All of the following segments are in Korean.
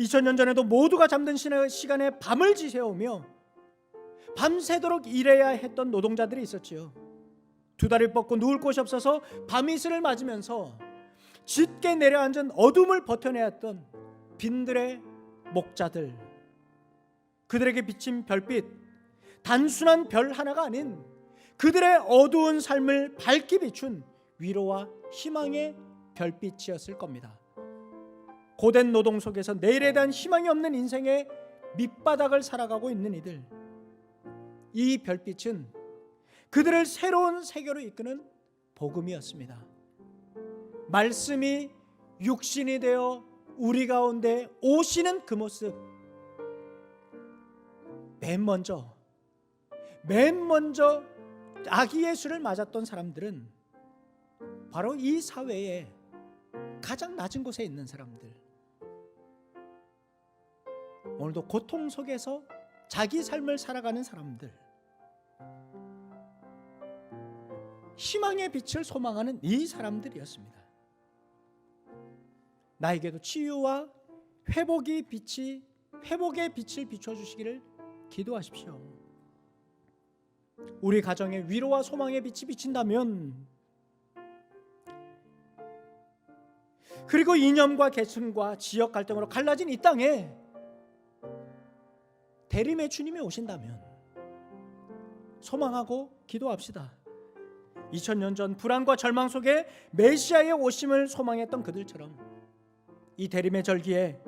2000년 전에도 모두가 잠든 시간에 밤을 지새우며 밤새도록 일해야 했던 노동자들이 있었지요. 두 다리를 뻗고 누울 곳이 없어서 밤이슬을 맞으면서 짙게 내려앉은 어둠을 버텨내야 했던 빈들의 목자들 그들에게 비친 별빛 단순한 별 하나가 아닌 그들의 어두운 삶을 밝게 비춘 위로와 희망의 별빛이었을 겁니다. 고된 노동 속에서 내일에 대한 희망이 없는 인생의 밑바닥을 살아가고 있는 이들 이 별빛은 그들을 새로운 세계로 이끄는 복음이었습니다. 말씀이 육신이 되어 우리 가운데 오시는 그 모습 맨 먼저 맨 먼저 아기 예수를 맞았던 사람들은 바로 이 사회에 가장 낮은 곳에 있는 사람들. 오늘도 고통 속에서 자기 삶을 살아가는 사람들. 희망의 빛을 소망하는 이 사람들이었습니다. 나에게도 치유와 회복이 빛이 회복의 빛을 비춰 주시기를 기도하십시오. 우리 가정에 위로와 소망의 빛이 비친다면 그리고 이념과 계층과 지역 갈등으로 갈라진 이 땅에 대림의 주님이 오신다면 소망하고 기도합시다. 2000년 전 불안과 절망 속에 메시아의 오심을 소망했던 그들처럼 이 대림의 절기에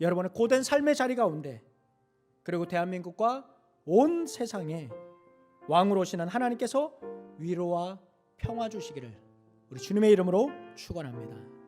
여러분의 고된 삶의 자리 가운데 그리고 대한민국과 온 세상에 왕으로 오시는 하나님께서 위로와 평화 주시기를 우리 주님의 이름으로 축원합니다.